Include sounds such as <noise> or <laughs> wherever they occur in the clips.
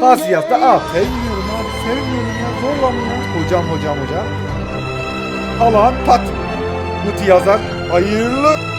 Casillas da al. Sevmiyorum abi sevmiyorum ya. Zorlama ya. Hocam hocam hocam. Alan pat. Guti yazar. Hayırlı.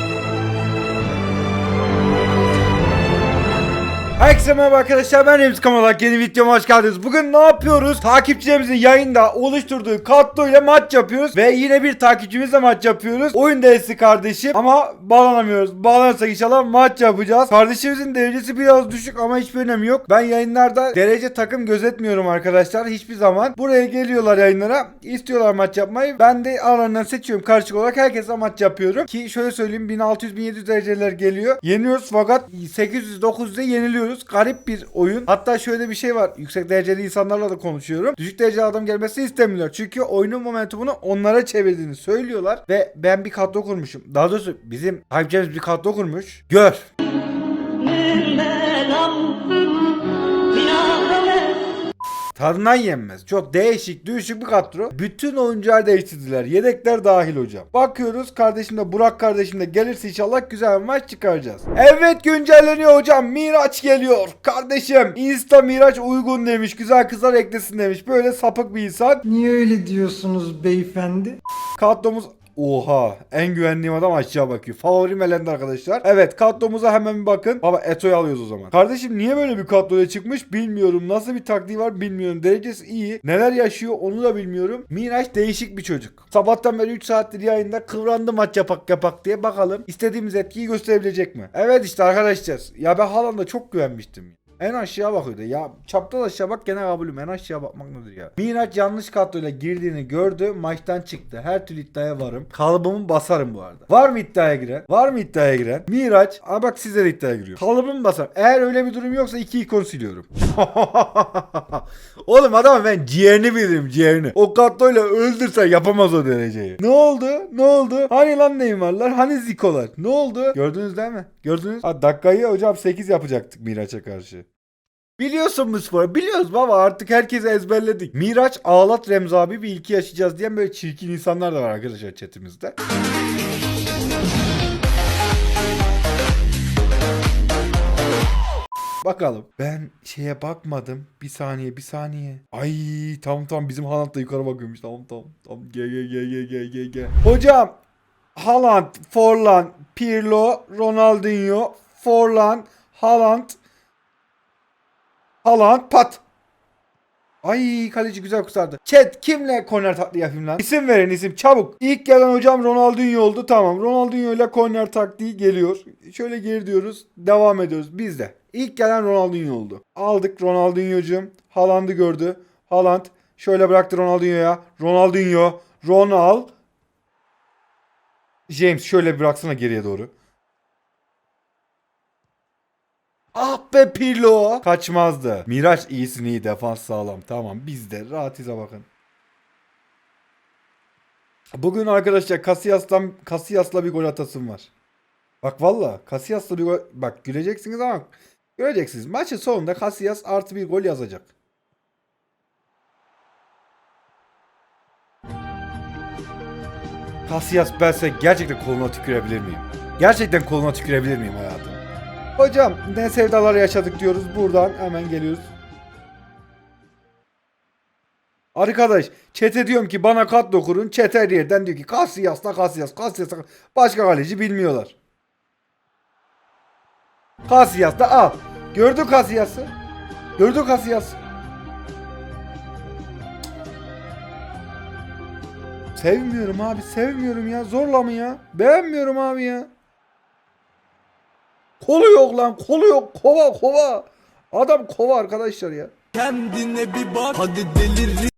Herkese merhaba arkadaşlar ben Remzi Kamalak yeni videoma hoş geldiniz. Bugün ne yapıyoruz? Takipçilerimizin yayında oluşturduğu kadro ile maç yapıyoruz. Ve yine bir takipçimizle maç yapıyoruz. Oyun delisi kardeşim ama bağlanamıyoruz. Bağlanırsak inşallah maç yapacağız. Kardeşimizin derecesi biraz düşük ama hiçbir önemi yok. Ben yayınlarda derece takım gözetmiyorum arkadaşlar hiçbir zaman. Buraya geliyorlar yayınlara istiyorlar maç yapmayı. Ben de aralarından seçiyorum karışık olarak herkese maç yapıyorum. Ki şöyle söyleyeyim 1600-1700 dereceler geliyor. Yeniyoruz fakat 800-900'de yeniliyoruz. Garip bir oyun. Hatta şöyle bir şey var. Yüksek dereceli insanlarla da konuşuyorum. Düşük dereceli adam gelmesini istemiyorlar. Çünkü oyunun momentumunu onlara çevirdiğini söylüyorlar. Ve ben bir kadro kurmuşum. Daha doğrusu bizim takipçimiz bir kadro kurmuş. Gör. Tadından yenmez. Çok değişik, düşük bir kadro. Bütün oyuncular değiştirdiler. Yedekler dahil hocam. Bakıyoruz kardeşim de Burak kardeşim de gelirse inşallah güzel bir maç çıkaracağız. Evet güncelleniyor hocam. Miraç geliyor. Kardeşim Insta Miraç uygun demiş. Güzel kızlar eklesin demiş. Böyle sapık bir insan. Niye öyle diyorsunuz beyefendi? Kadromuz Oha en güvendiğim adam aşağı bakıyor. Favorim elendi arkadaşlar. Evet kadromuza hemen bir bakın. Baba Eto'yu alıyoruz o zaman. Kardeşim niye böyle bir kadroya çıkmış bilmiyorum. Nasıl bir taktiği var bilmiyorum. Derecesi iyi. Neler yaşıyor onu da bilmiyorum. Miraç değişik bir çocuk. Sabahtan beri 3 saattir yayında kıvrandı maç yapak yapak diye bakalım. istediğimiz etkiyi gösterebilecek mi? Evet işte arkadaşlar. Ya ben Haaland'a çok güvenmiştim. En aşağı bakıyordu. Ya çaptan aşağı bak gene kabulüm. En aşağı bakmak nedir ya? Miraç yanlış kadroyla girdiğini gördü. Maçtan çıktı. Her türlü iddiaya varım. Kalıbımı basarım bu arada. Var mı iddiaya giren? Var mı iddiaya giren? Miraç. Ama bak sizlere iddiaya giriyor. Kalıbımı basarım. Eğer öyle bir durum yoksa iki ikon siliyorum. <laughs> Oğlum adam ben ciğerini bilirim ciğerini. O kadroyla öldürse yapamaz o dereceyi. Ne oldu? Ne oldu? Hani lan Neymar'lar? Hani Ziko'lar? Ne oldu? Gördünüz değil mi? Gördünüz? Ha, dakikayı hocam 8 yapacaktık Miraç'a karşı. Biliyorsun bu sporu. Biliyoruz baba artık herkese ezberledik. Miraç ağlat Remzi abi bir ilki yaşayacağız diyen böyle çirkin insanlar da var arkadaşlar chatimizde. Bakalım. Ben şeye bakmadım. Bir saniye bir saniye. Ay tamam tamam bizim Haaland da yukarı bakıyormuş. Tamam tamam. Tamam ge ge ge ge ge ge ge. Hocam Haaland, Forlan, Pirlo, Ronaldinho, Forlan, Haaland, Haaland pat. Ay kaleci güzel kurtardı. Chat kimle korner taktiği yapayım lan? İsim verin isim çabuk. İlk gelen hocam Ronaldinho oldu tamam. Ronaldinho ile korner taktiği geliyor. Şöyle geri diyoruz. Devam ediyoruz biz de. İlk gelen Ronaldinho oldu. Aldık Ronaldinho'cum. Haaland'ı gördü. Haaland şöyle bıraktı Ronaldinho'ya. Ronaldinho. Ronald. James şöyle bıraksana geriye doğru. Ah be Pirlo. Kaçmazdı. Miraç iyisin iyi defans sağlam. Tamam biz de rahatize bakın. Bugün arkadaşlar Casillas'tan Casillas'la bir gol atasım var. Bak valla Casillas'la bir gol bak güleceksiniz ama göreceksiniz. Maçın sonunda Casillas artı bir gol yazacak. Casillas bense gerçekten koluna tükürebilir miyim? Gerçekten koluna tükürebilir miyim hayatım? Hocam ne sevdalar yaşadık diyoruz. Buradan hemen geliyoruz. Arkadaş çete diyorum ki bana kadro kurun. Çete her yerden diyor ki Casillas'la Casillas, Casillas'la başka kaleci bilmiyorlar. Casillas da al. Gördü Casillas'ı. Gördü Casillas'ı. Sevmiyorum abi sevmiyorum ya. Zorla mı ya? Beğenmiyorum abi ya. Kolu yok lan kolu yok. Kova kova. Adam kova arkadaşlar ya. Kendine bir bak hadi delir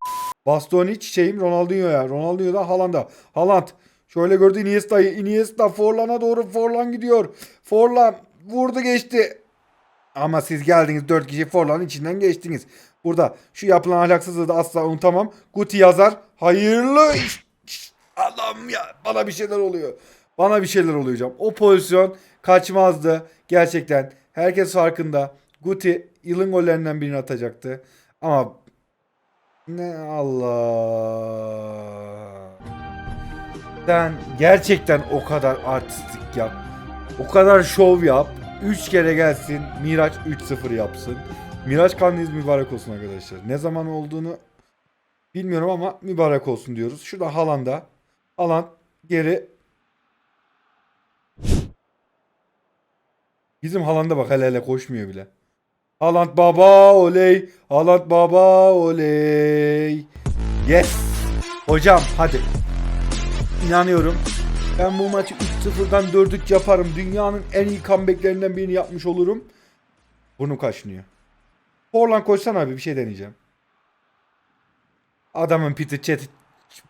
Bastoni çiçeğim Ronaldinho'ya. Ronaldinho da Haaland'a. Haaland. Şöyle gördü Iniesta'yı. Iniesta Forlan'a doğru Forlan gidiyor. Forlan vurdu geçti. Ama siz geldiniz 4 kişi Forlan'ın içinden geçtiniz. Burada şu yapılan ahlaksızlığı da asla unutamam. Guti yazar. Hayırlı. Adam ya bana bir şeyler oluyor. Bana bir şeyler oluyor hocam. O pozisyon kaçmazdı. Gerçekten herkes farkında. Guti yılın gollerinden birini atacaktı. Ama ne Allah. Sen gerçekten o kadar artistik yap. O kadar şov yap. 3 kere gelsin. Miraç 3-0 yapsın. Miraç kandiliniz mübarek olsun arkadaşlar. Ne zaman olduğunu bilmiyorum ama mübarek olsun diyoruz. Şurada Haaland'a. Haaland geri. Bizim Haaland'a bak hele hele koşmuyor bile. Haaland baba oley. Haaland baba oley. Yes. Hocam hadi. İnanıyorum. Ben bu maçı 3-0'dan 4-3 yaparım. Dünyanın en iyi comebacklerinden birini yapmış olurum. Burnum kaşınıyor. Forlan koşsana abi bir şey deneyeceğim. Adamın Peter Chat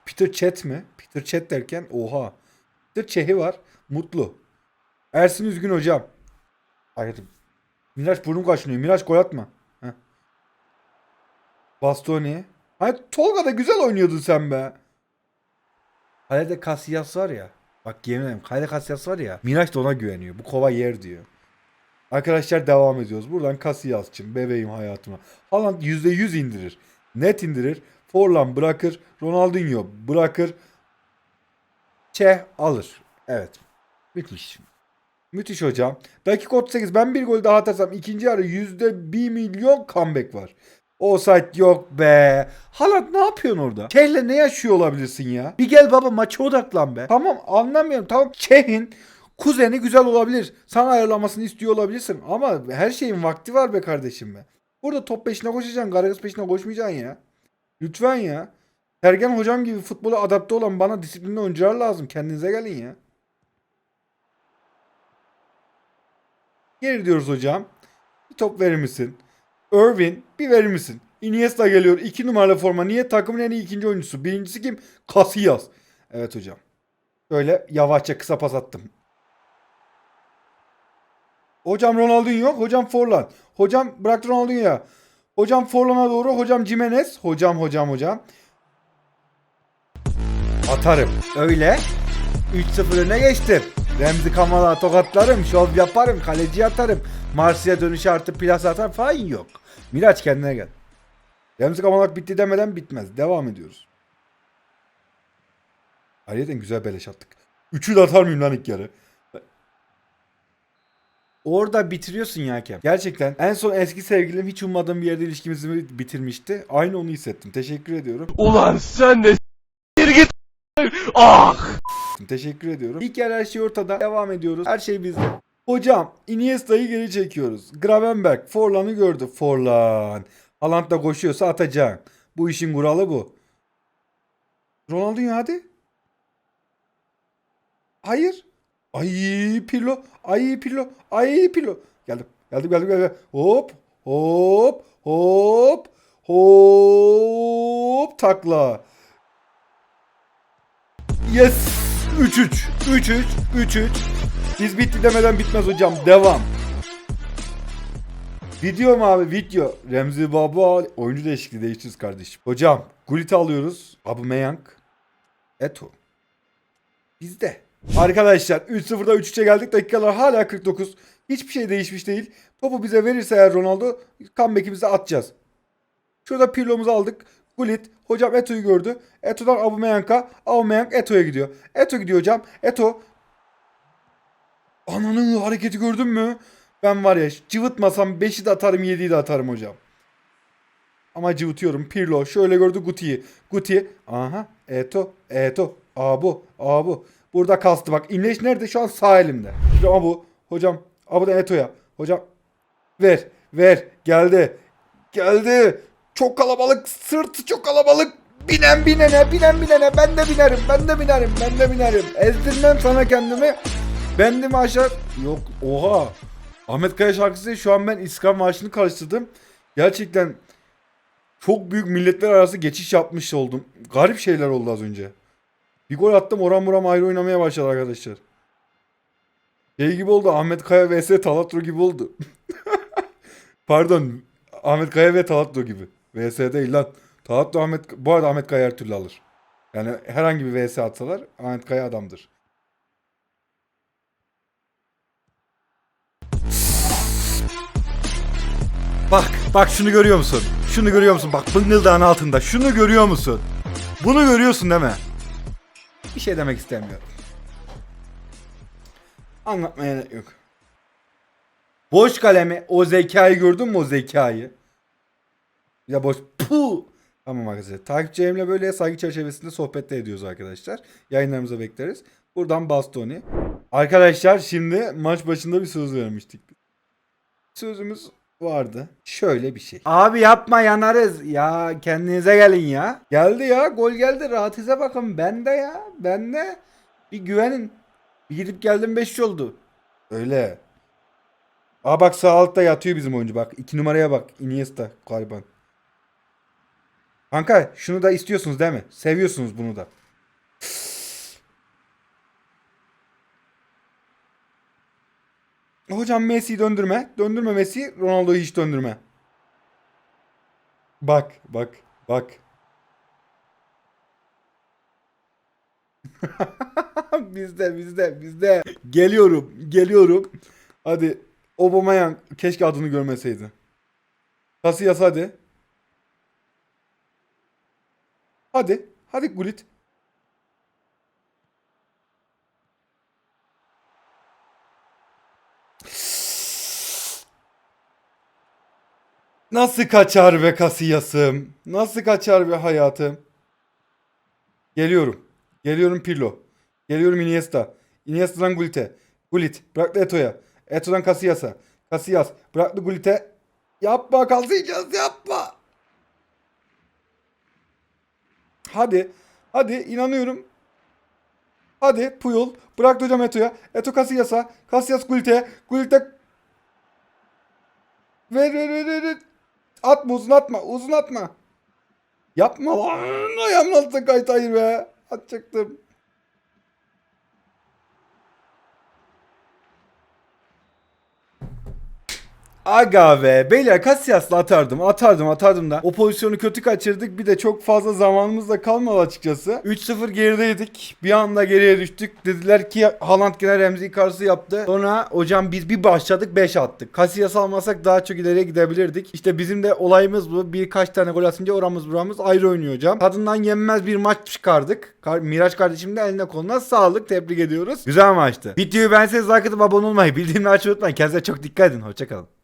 Peter Chat mi? Peter Chat derken oha. Peter Çehi var. Mutlu. Ersin üzgün hocam. Hayır. Miraç burnum kaşınıyor. Miraç gol atma. Heh. Bastoni. Hani Tolga da güzel oynuyordun sen be. Kalede Casillas var ya. Bak yemin ederim kalede Casillas var ya. Miraç da ona güveniyor. Bu kova yer diyor. Arkadaşlar devam ediyoruz. Buradan Casillas'cım bebeğim hayatıma. Haaland %100 indirir. Net indirir. Forlan bırakır. Ronaldinho bırakır. Çe alır. Evet. Müthiş. Müthiş hocam. Dakika 38. Ben bir gol daha atarsam ikinci yarı %1 milyon comeback var. Offside yok be. Haaland ne yapıyorsun orada? Çeh'le ne yaşıyor olabilirsin ya? Bir gel baba maça odaklan be. Tamam anlamıyorum. Tamam Çeh'in kuzeni güzel olabilir. Sana ayarlamasını istiyor olabilirsin. Ama her şeyin vakti var be kardeşim be. Burada top peşine koşacaksın. Garagaz peşine koşmayacaksın ya. Lütfen ya. Sergen hocam gibi futbola adapte olan bana disiplinli oyuncular lazım. Kendinize gelin ya. Geri diyoruz hocam. Bir top verir misin? Irvin bir verir misin? Iniesta geliyor. 2 numaralı forma. Niye takımın en iyi ikinci oyuncusu? Birincisi kim? Casillas. Evet hocam. Böyle yavaşça kısa pas attım. Hocam Ronaldinho. Hocam Forlan. Hocam bırak Ronaldinho'ya. Hocam Forlan'a doğru. Hocam Jimenez. Hocam hocam hocam. Atarım. Öyle. 3-0 öne geçtim. Remzi Kamal'a tokatlarım, şov yaparım, kaleci atarım. Marsilya dönüşü artı plas atar falan yok. Miraç kendine gel. Remzi Kamalak bitti demeden bitmez. Devam ediyoruz. Ayrıca güzel beleş attık. Üçü de atar mıyım lan ilk yarı? Orada bitiriyorsun ya hakem. Gerçekten en son eski sevgilim hiç ummadığım bir yerde ilişkimizi bitirmişti. Aynı onu hissettim. Teşekkür ediyorum. Ulan sen de s**tir git Ah Teşekkür ediyorum. İlk yer her şey ortada. Devam ediyoruz. Her şey bizde. Hocam Iniesta'yı geri çekiyoruz. Gravenberg Forlan'ı gördü. Forlan. Haaland da koşuyorsa atacaksın. Bu işin kuralı bu. Ronaldinho hadi. Hayır. Ay Pirlo. Ay Pirlo. Ay Pirlo. Geldim. Geldim geldim geldim. Hop. Hop. Hop. Hop. Takla. Yes. 3-3. 3-3. 3-3. Biz bitti demeden bitmez hocam. Devam. Video mu abi? Video. Remzi Baba. Oyuncu değişikliği değiştiririz kardeşim. Hocam. Gulit'i alıyoruz. Aubameyang. Eto. Bizde. Arkadaşlar 3-0'da 3-3'e geldik. Dakikalar hala 49. Hiçbir şey değişmiş değil. Topu bize verirse eğer Ronaldo comeback'imizi atacağız. Şurada Pirlo'muzu aldık. Gullit. Hocam Eto'yu gördü. Eto'dan Aubameyang'a. Aubameyang Eto'ya gidiyor. Eto gidiyor hocam. Eto. Ananın hareketi gördün mü? Ben var ya cıvıtmasam 5'i de atarım 7'yi de atarım hocam. Ama cıvıtıyorum. Pirlo şöyle gördü Guti'yi. Guti. Aha. Eto. Eto. Abu. Abu. Burada kastı bak. İnleş nerede? Şu an sağ elimde. Şu Abu. Hocam. Abu'dan Eto'ya. Hocam. Ver. Ver. Geldi. Geldi. Çok kalabalık. Sırtı çok kalabalık. Binen binene. Binen binene. Ben de binerim. Ben de binerim. Ben de binerim. Ezdirmem sana kendimi. Bendim aşağı. Yok. Oha. Ahmet Kaya şarkısı şu an ben İskan Marşı'nı karıştırdım. Gerçekten çok büyük milletler arası geçiş yapmış oldum. Garip şeyler oldu az önce. Bir gol attım oran buram ayrı oynamaya başladı arkadaşlar. Şey gibi oldu Ahmet Kaya vs Talatro gibi oldu. <laughs> Pardon Ahmet Kaya ve Talatro gibi. Vs değil lan. Talatro Ahmet bu arada Ahmet Kaya her türlü alır. Yani herhangi bir vs atsalar Ahmet Kaya adamdır. Bak, bak şunu görüyor musun? Şunu görüyor musun? Bak bıngıldağın altında. Şunu görüyor musun? Bunu görüyorsun değil mi? Bir şey demek istemiyorum. Anlatmaya yok. Boş kalemi o zekayı gördün mü o zekayı? Ya boş pu. Tamam arkadaşlar. Takipçilerimle böyle saygı çerçevesinde sohbette ediyoruz arkadaşlar. Yayınlarımıza bekleriz. Buradan Bastoni. Arkadaşlar şimdi maç başında bir söz vermiştik. Sözümüz vardı. Şöyle bir şey. Abi yapma yanarız. Ya kendinize gelin ya. Geldi ya. Gol geldi. Rahatınıza bakın. Bende ya. Bende. Bir güvenin. Bir gidip geldim 5 oldu. Öyle. Aa bak sağ altta yatıyor bizim oyuncu bak. 2 numaraya bak. Iniesta galiba. Kanka şunu da istiyorsunuz değil mi? Seviyorsunuz bunu da. Hocam Messi'yi döndürme. Döndürme Messi. Ronaldo'yu hiç döndürme. Bak bak bak. <laughs> bizde bizde bizde. Geliyorum geliyorum. Hadi Aubameyang keşke adını görmeseydi. Casillas hadi. Hadi. Hadi Gullit. Nasıl kaçar be Casillas'ım? Nasıl kaçar be hayatım? Geliyorum. Geliyorum Pirlo. Geliyorum Iniesta. Iniesta'dan Gullit'e. Gullit. Bıraktı Eto'ya. Eto'dan Casillas'a. Casillas. Bıraktı Gullit'e. Yapma Casillas yapma. Hadi. Hadi inanıyorum. Hadi Puyol. Bıraktı hocam Eto'ya. Eto Casillas'a. Casillas. Gullit'e. Ver ver ver ver. ver. Atma uzun atma. Uzun atma. Yapma lan. Ayağımın altına kayıt hayır be. Atacaktım. Aga be. Beyler Casillas'la atardım. Atardım atardım da. O pozisyonu kötü kaçırdık. Bir de çok fazla zamanımız da kalmadı açıkçası. 3-0 gerideydik. Bir anda geriye düştük. Dediler ki Haaland gene Remzi karşı yaptı. Sonra hocam biz bir başladık 5 attık. Casillas almasak daha çok ileriye gidebilirdik. İşte bizim de olayımız bu. Birkaç tane gol atınca oramız buramız ayrı oynuyor hocam. Tadından yenmez bir maç çıkardık. Kar- Miraç kardeşim de eline koluna sağlık. Tebrik ediyoruz. Güzel maçtı. Videoyu beğenseniz like atıp abone olmayı, bildirimleri açmayı unutmayın. Kendinize çok dikkat edin. Hoşçakalın.